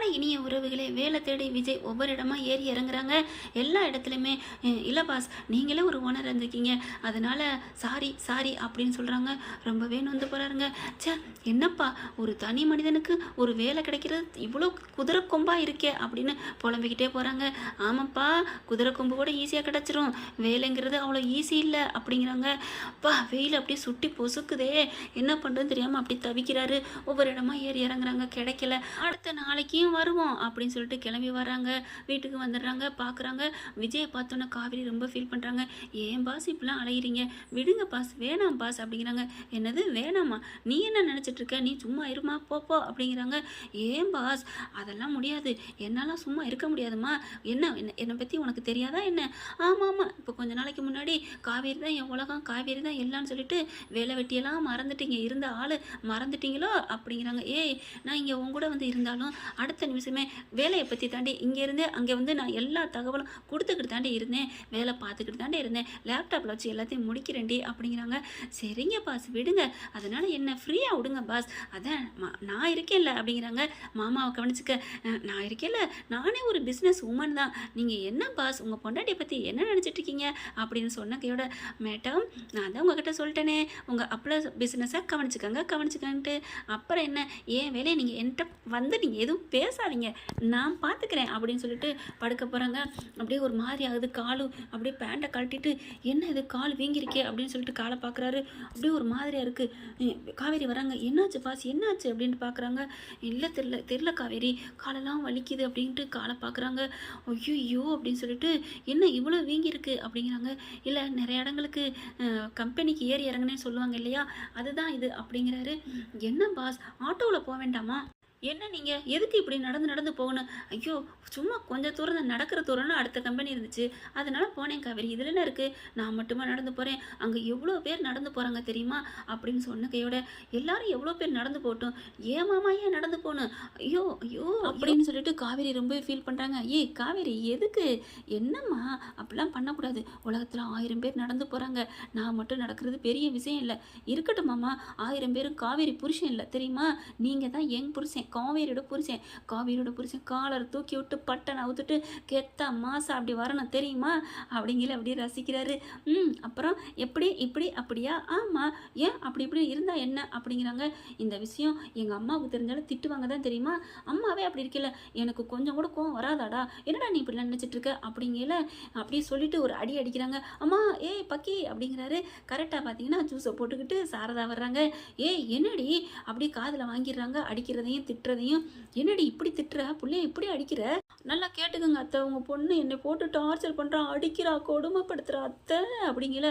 அன்பான இனிய உறவுகளே வேலை தேடி விஜய் ஒவ்வொரு இடமா ஏறி இறங்குறாங்க. எல்லா இடத்துலையுமே இல்லை பாஸ் நீங்களே ஒரு ஓனர் இருந்திருக்கீங்க. அதனால சாரி சாரி அப்படின்னு சொல்கிறாங்க ரொம்பவே நொந்து போகிறாருங்க ச்சே என்னப்பா ஒரு தனி மனிதனுக்கு ஒரு வேலை கிடைக்கிறது இவ்வளோ குதிரை கொம்பாக இருக்கே அப்படின்னு புலம்பிக்கிட்டே போகிறாங்க ஆமாப்பா குதிரை கொம்பு கூட ஈஸியாக கிடச்சிரும். வேலைங்கிறது அவ்வளோ ஈஸி இல்லை அப்படிங்கிறாங்க. பா வெயில் அப்படியே சுட்டி பொசுக்குதே. என்ன பண்ணுறதுன்னு தெரியாமல் அப்படி தவிக்கிறாரு. ஒவ்வொரு இடமா ஏறி இறங்குறாங்க. கிடைக்கல. அடுத்த நாளைக்கும் வருவோம் அப்படின்னு சொல்லிட்டு கிளம்பி வர்றாங்க. வீட்டுக்கு வந்துடுறாங்க. பார்க்குறாங்க. விஜயை பார்த்தோன்னே காவேரி ரொம்ப ஃபீல் பண்ணுறாங்க ஏன் பாஸ் இப்படிலாம் அலையிறீங்க? விடுங்க பாஸ் வேணாம் பாஸ் அப்படிங்கிறாங்க. என்னது? வேணாமா? நீ என்ன நினச்சிட்டு இருக்க நீ சும்மா இருமா போப்போ அப்படிங்கிறாங்க. ஏன் பாஸ் அதெல்லாம் முடியாது. என்னால் சும்மா இருக்க முடியாதும்மா. என்ன என்ன என்னை பற்றி உனக்கு தெரியாதா என்ன? ஆமாம் ஆமாம் இப்போ கொஞ்ச நாளைக்கு முன்னாடி காவேரி தான் என் உலகம். காவேரி தான் எல்லாம்னு சொல்லிட்டு வேலை வெட்டியெல்லாம் மறந்துட்டீங்க. இருந்த ஆள் மறந்துட்டீங்களோ? அப்படிங்கிறாங்க. ஏய் நான் இங்கே உன் கூட வந்து இருந்தாலும் அடுத்த நிமிஷமே வேலையை பற்றி தாண்டி இங்கேருந்து அங்கே வந்து நான் எல்லா தகவலும் கொடுத்துக்கிட்டு தாண்டி இருந்தேன். வேலை பார்த்துக்கிட்டு தாண்டி இருந்தேன். லேப்டாப்பில் வச்சு எல்லாத்தையும் முடிக்கிறேன்டி அப்படிங்கிறாங்க. சரிங்க பாஸ் விடுங்க. அதனால் என்ன ஃப்ரீயாக விடுங்க பாஸ் அதான் மா- நான் இருக்கேன்ல அப்படிங்கிறாங்க. மாமாவை கவனிச்சுக்க நான் இருக்கேன்ல. நானே ஒரு பிஸ்னஸ் உமன் தான். நீங்கள் என்ன பாஸ் உங்கள் பொண்டாட்டியை பற்றி என்ன நினச்சிட்டு இருக்கீங்க? அப்படின்னு சொன்ன கையோட மேடம் நான் தான் உங்ககிட்ட சொல்லிட்டேனே. உங்கள் அப்பள பிஸ்னஸை கவனிச்சுக்கோங்க கவனிச்சுக்கன்ட்டு அப்புறம் என்ன? ஏன் வேலையை நீங்கள் என்கிட்ட வந்து நீங்கள் எதுவும் பேசாதீங்க. நான் பார்த்துக்கிறேன் அப்படின்னு சொல்லிட்டு படுக்க போகிறாங்க அப்படியே ஒரு மாதிரி ஆகுது. காலும் அப்படியே பேண்ட்டை கழட்டிட்டு என்ன இது? கால் வீங்கிருக்கே. அப்படின்னு சொல்லிட்டு காலை பார்க்குறாரு அப்படியே ஒரு மாதிரியாக இருக்குது காவேரி வராங்க. என்னாச்சு பாஸ் என்னாச்சு? அப்படின்ட்டு பார்க்குறாங்க இல்லை தெரில தெரில காவேரி. காலெல்லாம் வலிக்குது. அப்படின்ட்டு காலை பார்க்குறாங்க ஐயோ அப்படின்னு சொல்லிட்டு என்ன இவ்வளோ வீங்கியிருக்கு? அப்படிங்கிறாங்க. இல்லை நிறைய இடங்களுக்கு கம்பெனிக்கு ஏறி இறங்குனேன்னு சொல்லுவாங்க இல்லையா? அதுதான் இது. அப்படிங்கிறாரு. என்ன பாஸ் ஆட்டோவில் போக வேண்டாமா? என்ன நீங்கள் எதுக்கு இப்படி நடந்து நடந்து போகணும்? ஐயோ சும்மா கொஞ்சம் தூரம் தான் நடக்கிற தூரம்னு அடுத்த கம்பெனி இருந்துச்சு. அதனால போனேன் காவேரி. இதில் என்ன இருக்குது நான் மட்டுமா நடந்து போகிறேன் அங்கே எவ்வளோ பேர் நடந்து போகிறாங்க தெரியுமா? அப்படின்னு சொன்ன கையோட எல்லாரும் எவ்வளோ பேர் நடந்து போகட்டும். ஏன் மாமா ஏன் நடந்து போகணும்? ஐயோ ஐயோ அப்படின்னு சொல்லிட்டு காவேரி ரொம்ப ஃபீல் பண்ணுறாங்க ஏய் காவேரி எதுக்கு? என்னம்மா? அப்படிலாம் பண்ணக்கூடாது. உலகத்தில் ஆயிரம் பேர் நடந்து போகிறாங்க நான் மட்டும் நடக்கிறது பெரிய விஷயம் இல்லை. இருக்கட்டும் மாமா. ஆயிரம் பேரும் காவேரி புருஷன் இல்லை. தெரியுமா? நீங்கள் தான் என் புருஷன். காவேரியோட புரிச்சேன் காவேரியோட புரிச்சேன் காலரை தூக்கி விட்டு பட்டனை அவுத்துட்டு கெத்தா மாசா அப்படி வரணும் தெரியுமா? அப்படிங்கிற அப்படியே ரசிக்கிறாரு. ம் அப்புறம் எப்படி இப்படி அப்படியா? ஆமாம் ஏன் அப்படி இப்படி இருந்தால் என்ன? அப்படிங்கிறாங்க. இந்த விஷயம் எங்கள் அம்மாவுக்கு தெரிஞ்சாலும் திட்டுவாங்க தான் தெரியுமா? அம்மாவே அப்படி இருக்கல. எனக்கு கொஞ்சம் கூட கோவம் வராதாடா. என்னடா நீ இப்படி நினச்சிட்டு இருக்க? அப்படிங்கல அப்படியே சொல்லிட்டு ஒரு அடி அடிக்கிறாங்க. அம்மா ஏய் பக்கி அப்படிங்கிறாரு. கரெக்டாக பார்த்தீங்கன்னா ஜூஸை போட்டுக்கிட்டு சாரதா வர்றாங்க. ஏய் என்னடி? அப்படியே காதில் வாங்கிடுறாங்க. அடிக்கிறதையும் திட்டு திட்டுறதையும் என்னடி இப்படி திட்டுற? பிள்ளைய இப்படி அடிக்கிற? நல்லா கேட்டுக்கோங்க அத்தை. உங்கள் பொண்ணு என்னை போட்டு டார்ச்சர் பண்ணுறா அடிக்கிறா கொடுமைப்படுத்துகிறா அத்தை அப்படிங்கல.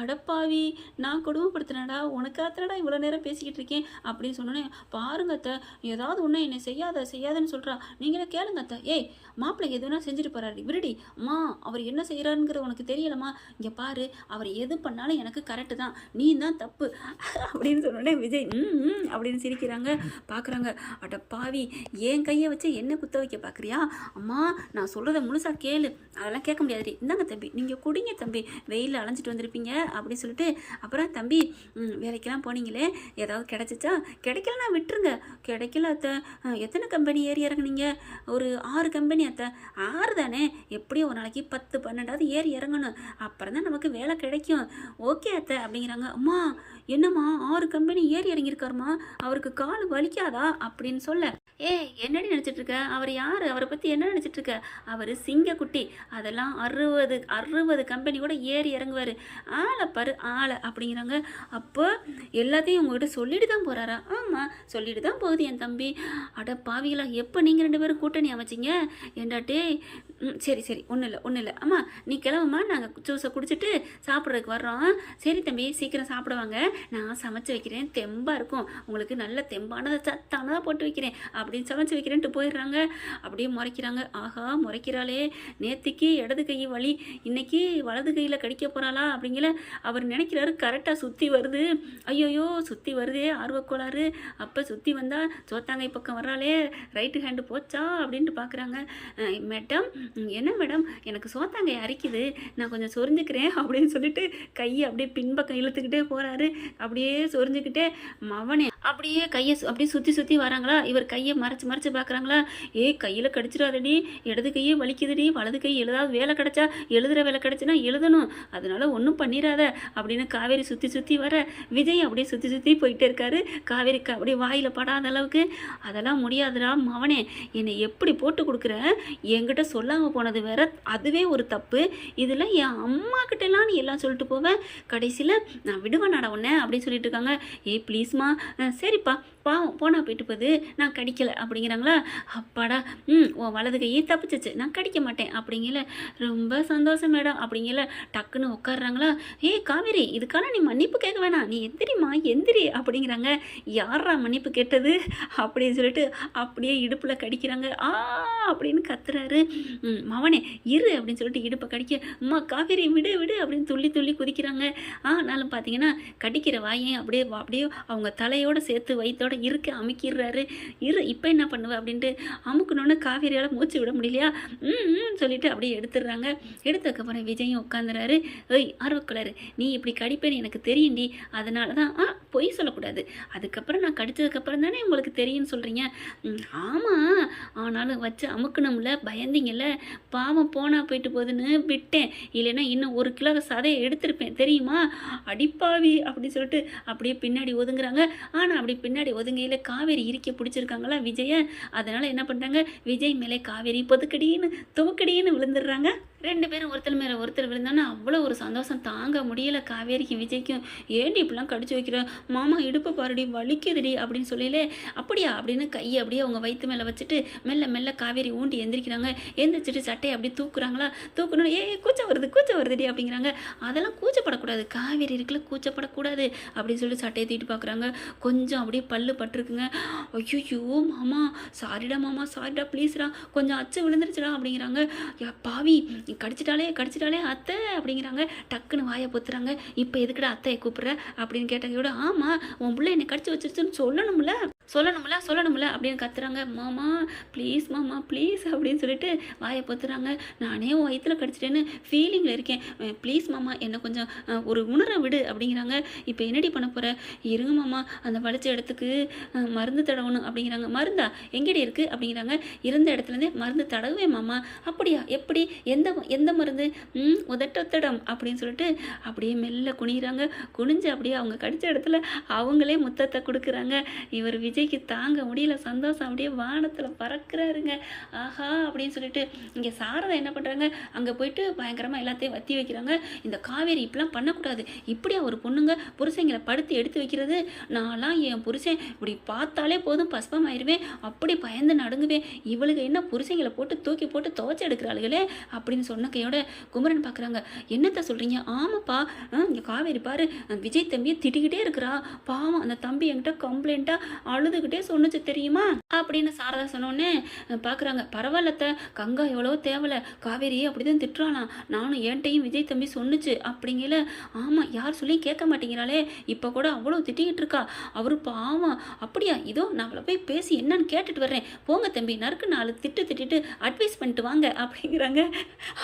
அடப்பாவி நான் கொடுமைப்படுத்துனடா உனக்காத்தனடா இவ்வளோ நேரம் பேசிக்கிட்டு இருக்கேன் அப்படின்னு சொன்னோன்னே பாருங்க அத்தை ஏதாவது ஒன்று என்னை செய்யாத செய்யாதன்னு சொல்கிறா நீங்களே கேளுங்க அத்தை. ஏய் மாப்பிள்ளை எது செஞ்சுட்டு போறாரு. விருடி அம்மா அவர் என்ன செய்கிறாருங்கிற உனக்கு தெரியலம்மா இங்கே பாரு அவர் எது பண்ணாலும் எனக்கு கரெக்டு தான். நீ தான் தப்பு. அப்படின்னு சொன்னோடனே விஜய் ம் ம் அப்படின்னு சிரிக்கிறாங்க. பார்க்குறாங்க அட பாவி என் கையை வச்சு என்ன குத்த வைக்க பார்க்குறியா அம்மா நான் சொல்கிறத முழுசாக கேளு. அதெல்லாம் கேட்க முடியாது இந்தாங்க தம்பி நீங்கள் குடிங்க தம்பி. வெயிலில் அலைஞ்சிட்டு வந்திருப்பீங்க அப்படின்னு சொல்லிட்டு அப்புறம் தம்பி வேலைக்கெல்லாம் போனீங்களே? ஏதாவது கிடைச்சிச்சா? கிடைக்கலனா விட்டுருங்க. கிடைக்கல அத்தை. எத்தனை கம்பெனி ஏறி இறங்குனீங்க? ஒரு ஆறு கம்பெனி அத்தை. ஆறு தானே? எப்படியும் ஒரு நாளைக்கு பத்து பன்னெண்டாவது ஏறி இறங்கணும். அப்புறம் தான் நமக்கு வேலை கிடைக்கும். ஓகே அத்தை அப்படிங்கிறாங்க. அம்மா என்னம்மா ஆறு கம்பெனி ஏறி இறங்கியிருக்காருமா அவருக்கு கால் வலிக்காதா? அப்படின்னு சொல்ல. ஏ என்னடி நினச்சிட்டு இருக்க? அவர் யார்? அவரை பற்றி என்ன நினச்சிட்டு இருக்க? அவர் சிங்கக்குட்டி. அதெல்லாம் அறுபது அறுபது கம்பெனி கூட ஏறி இறங்குவார். ஆளை பரு ஆளை அப்படிங்கிறாங்க. அப்போ எல்லாத்தையும் உங்ககிட்ட சொல்லிட்டு தான் போகிறாரா ஆமாம் சொல்லிட்டு தான் போகுது என் தம்பி. அட பாவிகளா எப்போ நீங்கள் ரெண்டு பேரும் கூட்டணி அமைச்சிங்க? என்றாட்டே ம், சரி சரி ஒன்றும் இல்லை ஒன்றும் இல்லை. அம்மா நீ கிளம்புமா நாங்கள் ஜூஸை குடிச்சிட்டு சாப்பிட்றதுக்கு வர்றோம். சரி தம்பி சீக்கிரம் சாப்பிடுவாங்க. நான் சமைச்சு வைக்கிறேன் தெம்பாக இருக்கும். உங்களுக்கு நல்ல தெம்பானதை சத்தானதாக போட்டு வைக்கிறேன். அப்படின்னு சமைச்சு வைக்கிறேன்ட்டு போயிடுறாங்க. அப்படியே முறைக்கிறாங்க. ஆஹா முறைக்கிறாளே. நேத்திக்கு இடது கை வலி. இன்னைக்கு வலது கையில் கடிக்க போகிறாளா அப்படிங்கிற அவர் நினைக்கிறாரு. கரெக்டாக சுற்றி வருது. ஐயோயோ சுற்றி வருதே ஆர்வக்கோளாறு. அப்போ சுற்றி வந்தால் சோத்தாங்கை பக்கம் வர்றாளே ரைட்டு ஹேண்டு போச்சா அப்படின்ட்டு பார்க்குறாங்க மேடம் என்ன மேடம் எனக்கு சோத்தாங்கை அரிக்குது. நான் கொஞ்சம் சொரிஞ்சுக்கிறேன் அப்படின்னு சொல்லிட்டு கையை அப்படியே பின்பக்கம் இழுத்துக்கிட்டே போகிறாரு அப்படியே சொரிஞ்சுக்கிட்டே மவனே. அப்படியே கையை சு- அப்படியே சுற்றி சுற்றி வராங்களா? இவர் கையை மறைச்சு மறைச்சு பார்க்குறாங்களா ஏய் கையில் கடிச்சிடாதடி. இடது கையே வலிக்குதுடி. வலது கை எழுதாவது வேலை கிடச்சா எழுதுகிற வேலை கிடச்சினா எழுதணும். அதனால ஒன்றும் பண்ணிடாத அப்படின்னு காவேரி சுற்றி சுற்றி வர விஜய் அப்படியே சுற்றி சுற்றி போயிட்டே இருக்காரு. காவேரி க- அப்படியே வாயில் படாத அளவுக்கு. அதெல்லாம் முடியாதுடா மவனே. என்னை எப்படி போட்டு கொடுக்குற? என்கிட்ட சொல்லாமல் போனது வேற. அதுவே ஒரு தப்பு. இதில் என் அம்மா கிட்டலாம் நீ எல்லாம் சொல்லிட்டு போவேன் கடைசியில் நான் விடுவேன் நட உடனே அப்படின்னு சொல்லிட்டு இருக்காங்க. ஏய் ப்ளீஸ்மா சரிப்பா பாவம் போனா போயிட்டு போகுது. நான் கடிக்கலை. அப்படிங்கிறாங்களா? அப்பாடா ம் உன் வலது கையே தப்பிச்சிச்சு. நான் கடிக்க மாட்டேன். அப்படிங்கல. ரொம்ப சந்தோஷம் மேடம். அப்படிங்கல. டக்குன்னு உட்காடுறாங்களா ஏய் காவேரி இதுக்கான நீ மன்னிப்பு கேட்க வேணாம். நீ எந்திரிம்மா எந்திரி. அப்படிங்கிறாங்க. யாரா மன்னிப்பு கேட்டது? அப்படின்னு சொல்லிட்டு அப்படியே இடுப்பில் கடிக்கிறாங்க. ஆ அப்படின்னு கத்துறாரு. ம், மவனே இரு. அப்படின்னு சொல்லிட்டு இடுப்பை கடிக்க. அம்மா காவேரி விடு விடு. அப்படின்னு துள்ளி துள்ளி குதிக்கிறாங்க. ஆனாலும் பார்த்தீங்கன்னா கடிக்கிற வாயையும் அப்படியே அப்படியே அவங்க தலையோட சேர்த்து வயிற்றோட இருக்க அமுக்கிடுறாரு. இரு இப்போ என்ன பண்ணுவேன் அப்படின்ட்டு அமுக்கணுன்னு காவேரியால் மூச்சு விட முடியலையா? ம் ம் சொல்லிட்டு அப்படியே எடுத்துடுறாங்க. எடுத்ததுக்கப்புறம் விஜயும் உட்காந்துறாரு. ஏய் ஆர்வக்குளர் நீ இப்படி கடிப்பேன்னு எனக்கு தெரியும்டி. அதனால தான் ஆ பொய் சொல்லக்கூடாது. அதுக்கப்புறம் நான் கடித்ததுக்கப்புறம் தானே உங்களுக்கு தெரியும்னு சொல்கிறீங்க ஆமாம் ஆனாலும் வச்சு அமுக்கணும்ல பயந்தீங்கல்ல. பாவம் போனால் போயிட்டு போகுதுன்னு விட்டேன். இல்லைன்னா இன்னும் ஒரு கிலோ சதையை எடுத்திருப்பேன். தெரியுமா? அடிப்பாவி அப்படி சொல்லிட்டு அப்படியே பின்னாடி ஒதுங்குறாங்க. ஆனால் அப்படி பின்னாடி ஒதுங்கையில் காவேரி இறுக்கி பிடிச்சிருக்காங்களா விஜய? அதனால் என்ன பண்ணுறாங்க விஜய் மேலே காவேரி பொதுக்கடின்னு துவக்கடின்னு விழுந்துடுறாங்க. ரெண்டு பேரும் ஒருத்தர் மேலே ஒருத்தர் விழுந்தானா அவ்வளோ ஒரு சந்தோஷம். தாங்க முடியல காவேரிக்கும் விஜய்க்கும். ஏண்டி இப்படிலாம் கடிச்சு வைக்கிற? மாமா இடுப்பு பாருடி வலிக்குதுடி அப்படின்னு சொல்லியிலே அப்படியா? அப்படின்னு கையை அப்படியே அவங்க வயிற்று மேலே வச்சுட்டு மெல்ல மெல்ல காவேரி ஊண்டி எந்திரிக்கிறாங்க. எந்திரிச்சிட்டு சட்டையை அப்படியே தூக்குறாங்களா? தூக்கணும் ஏ கூச்சம் வருது கூச்சம் வருதுடி அப்படிங்கிறாங்க. அதெல்லாம் கூச்சப்படக்கூடாது. காவேரி இருக்குல்ல கூச்சப்படக்கூடாது அப்படின்னு சொல்லி சட்டையை தூக்கிட்டு பார்க்குறாங்க கொஞ்சம் அப்படியே பல்லு பட்டிருக்குங்க. ஐயோ மாமா சாரிடா மாமா சாரிடா ப்ளீஸ்டா கொஞ்சம் அச்சு விழுந்துருச்சுடா அப்படிங்கிறாங்க. பாவி கடிச்சிட்டாலே கடிச்சிட்டாலே அத்தை அப்படிங்கிறாங்க. டக்குன்னு வாயை பொத்துறாங்க. இப்போ எதுக்குடா அத்தையை கூப்பிட்ற? அப்படின்னு கேட்டதையோட ஆமாம் உன் பிள்ளை என்னை கடிச்சு வச்சிருச்சுன்னு சொல்லணும்ல. சொல்லணும்ல சொல்லணும்ல அப்படின்னு கத்துறாங்க. மாமா ப்ளீஸ் மாமா ப்ளீஸ் அப்படின்னு சொல்லிட்டு வாயை பொத்துறாங்க. நானே உன் வயிற்றுல கடிச்சிட்டேன்னு ஃபீலிங்கில் இருக்கேன். ப்ளீஸ் மாமா என்னை கொஞ்சம் ஒரு உணர விடு அப்படிங்கிறாங்க. இப்போ என்னடி பண்ண போகிற இருங்க மாமா அந்த வலிச்ச இடத்துக்கு மருந்து தடவணும் அப்படிங்கிறாங்க. மருந்தா? எங்கடி இருக்குது அப்படிங்கிறாங்க. இருந்த இடத்துலேருந்தே மருந்து தடவுவேன் மாமா. அப்படியா? எப்படி? எந்த எந்த மருந்து? உதட்டொத்தடம் அப்படின்னு சொல்லிட்டு அப்படியே மெல்ல குனிகிறாங்க குனிஞ்சு அப்படியே அவங்க கடித்த இடத்துல அவங்களே முத்தத்தை கொடுக்குறாங்க. இவர் விஜய்க்கு தாங்க முடியல. சந்தோஷம் அப்படியே வானத்தில் பறக்கிறாருங்க. ஆஹா அப்படின்னு சொல்லிட்டு இங்கே சாரதா என்ன பண்ணுறாங்க அங்கே போயிட்டு பயங்கரமாக எல்லாத்தையும் வத்தி வைக்கிறாங்க. இந்த காவேரி இப்படிலாம் பண்ணக்கூடாது. இப்படியா ஒரு பொண்ணுங்க புருஷங்களை படுத்து எடுத்து வைக்கிறது? நான்லாம் என் புருஷன் இப்படி பார்த்தாலே போதும் பஸ்பம் ஆயிடுவேன் அப்படி பயந்து நடுங்குவேன். இவளுக்கு என்ன புருஷங்களை போட்டு தூக்கி போட்டு துவச்சி எடுக்கிறாளுகளே? அப்படின்னு சொன்ன கையோட குமரன் பார்க்குறாங்க என்னத்த சொல்கிறீங்க ஆமாப்பா. இங்கே காவேரி பாரு. விஜய் தம்பியை திட்டிக்கிட்டே இருக்கிறா பாவம் அந்த தம்பி என்கிட்ட கம்ப்ளைண்ட்டாக அழுதுகிட்டே சொன்னுச்சு தெரியுமா? அப்படின்னு சாரதா சொன்னோடனே பார்க்குறாங்க பரவாயில்லத்த கங்கா எவ்வளோ தேவலை காவேரி அப்படிதான் திட்டுறாளாம் நானும் என்கிட்டையும் விஜய் தம்பி சொன்னுச்சு அப்படிங்கல ஆமாம் யார் சொல்லி கேட்க மாட்டேங்கிறாளே இப்போ கூட அவ்வளோ திட்டிக்கிட்டு இருக்கா அவரு பாவம் அப்படியா இதோ நான் அவளை போய் பேசி என்னன்னு கேட்டுட்டு வர்றேன் போங்க தம்பி நறுக்கு நாலு திட்டு திட்டிட்டு அட்வைஸ் பண்ணிட்டு வாங்க அப்படிங்கிறாங்க.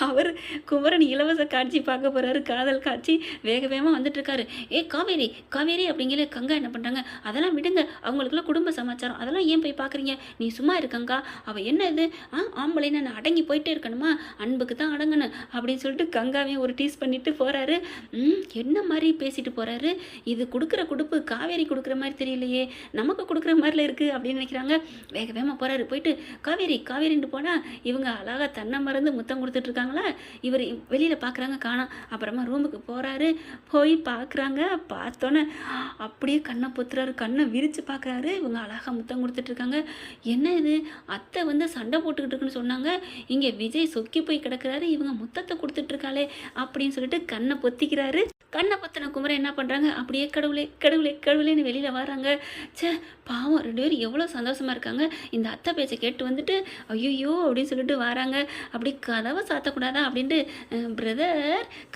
அவர் குமரன் இலவச காட்சி பார்க்க போறாரு காதல் காட்சி வேக வேகமாக வந்துட்டு இருக்காரு. ஏ காவேரி காவேரி அப்படிங்கிற கங்கா என்ன பண்ணுறாங்க அதெல்லாம் விடுங்க அவங்களுக்குலாம் குடும்ப சமாச்சாரம் அதெல்லாம் ஏன் போய் பார்க்குறீங்க நீ சும்மா இருக்கங்கா. அவள் என்ன இது? ஆ ஆம்பளை நான் அடங்கி போயிட்டே இருக்கணுமா? அன்புக்கு தான் அடங்கணும் அப்படின்னு சொல்லிட்டு கங்காவையும் ஒரு டீஸ் பண்ணிட்டு போகிறாரு ம் என்ன மாதிரி பேசிட்டு போகிறாரு இது கொடுக்குற கொடுப்பு காவேரி கொடுக்குற மாதிரி தெரியலையே. நமக்கு கொடுக்குற மாதிரில இருக்குது அப்படின்னு நினைக்கிறாங்க. வேக வேகமாக போகிறாரு போயிட்டு காவேரி காவேரின்ட்டு போனால் இவங்க அழகாக தன்னை மறந்து முத்தம் கொடுத்துட்ருக்காங்களா இவர் வெளியில் பார்க்குறாங்க காணாம். அப்புறமா ரூமுக்கு போகிறாரு போய் பார்க்குறாங்க பார்த்தோன்னே அப்படியே கண்ணை பொத்துறாரு. கண்ணை விரித்து பார்க்குறாரு இவங்க அழகாக முத்தம் கொடுத்துட்ருக்காங்க. என்ன இது? அத்தை வந்து சண்டை போட்டுக்கிட்டு இருக்குன்னு சொன்னாங்க. இங்கே விஜய் சொக்கி போய் கிடக்குறாரு. இவங்க முத்தத்தை கொடுத்துட்ருக்காளே அப்படின்னு சொல்லிட்டு கண்ணை பொத்திக்கிறாரு. கண்ணை பொத்தின குமரன் என்ன பண்ணுறாங்க அப்படியே கடவுளே கடவுளே கடவுளேன்னு வெளியில் வராங்க. ச்சே பாவம் ரெண்டு பேரும் எவ்வளோ சந்தோஷமாக இருக்காங்க. இந்த அத்தை பேச்சை கேட்டு வந்துட்டு ஐயோ அப்படின்னு சொல்லிட்டு வராங்க. அப்படி கதவை சாத்தக்கூடாதா? அப்படின்ட்டு பிரதர்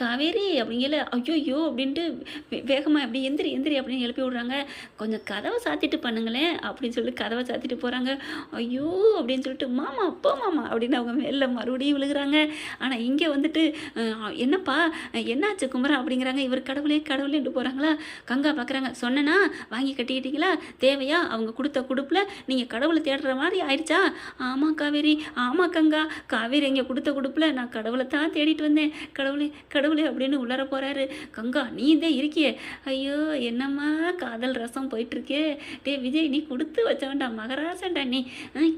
காவேரி அப்படிங்கல ஐயோ அப்படின்ட்டு வே- வேகமா அப்படி எந்திரி எந்திரி அப்படின்னு எழுப்பி விடுறாங்க. கொஞ்சம் கதவை சாத்திட்டு பண்ணுங்களேன் அப்படின்னு சொல்லி கதவை சாத்திட்டு போகிறாங்க ஐயோ அப்படின்னு சொல்லிட்டு மாமா அப்போ மாமா அப்படின்னு அவங்க மேல மறுபடியும் விழுகிறாங்க. ஆனால் இங்கே வந்துட்டு என்னப்பா என்னாச்சு குமரா? அப்படிங்கிறாங்க. இவர் கடவுளே கடவுளேன்ட்டு போகிறாங்களா கங்கா பார்க்குறாங்க சொன்னனா? வாங்கி கட்டிக்கிட்டீங்களா? தேவையா? அவங்க கொடுத்த கொடுப்பில் நீங்கள் கடவுளை தேடுற மாதிரி ஆயிடுச்சா? ஆமாம் காவேரி. ஆமாம் கங்கா. காவேரி இங்கே கொடுத்த கொடுப்பில் நான் கடவுளை தான் தேடிட்டு வந்தேன். கடவுளே கடவுளே அப்படின்னு உள்ளர போகிறாரு கங்கா நீ தான் இருக்கியே. ஐயோ என்னம்மா? காதல் ரசம் போயிட்டுருக்கே. டே விஜய் நீ கொடுத்து வச்சவன்டா மகராசன்டா நீ.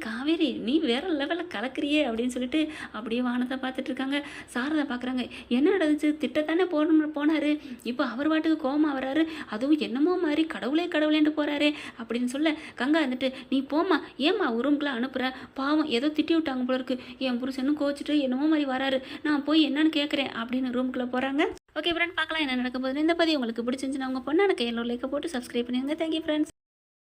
காவேரி நீ வேற லெவலில் கலக்குறியே அப்படின்னு சொல்லிட்டு அப்படியே வானத்தை பார்த்துட்டு இருக்காங்க. சாரதா பார்க்குறாங்க என்ன நடந்துச்சு? திட்டத்தானே போன போனார். இப்போ அவர் பாட்டுக்கு கோமா வராரு அதுவும் என்னமோ மாதிரி கடவுளே கடவுளேன்ட்டு போகிறாரு அப்படின்னு சொல்ல கங்கா வந்துட்டு நீ போம்மா. ஏம்மா ரூம்குலாம் அனுப்புகிற பாவம் ஏதோ திட்டி விட்டாங்க போல இருக்கு. என் புருஷனும் கோச்சிட்டு என்னமோ மாதிரி வராரு. நான் போய் என்னன்னு கேட்குறேன் அப்படின்னு ரூம்குள்ளே போகிறாங்க ஓகே ஃப்ரெண்ட் பார்க்கலாம் என்ன நடக்க போகுது இந்த பதிவு உங்களுக்கு பிடிச்சிருந்துச்சுன்னா உங்கள் பொண்ணு எனக்கு எல்லோரும் லைக்கை போட்டு சப்ஸ்கிரைப் பண்ணிடுங்க தேங்க்யூ ஃப்ரெண்ட்ஸ்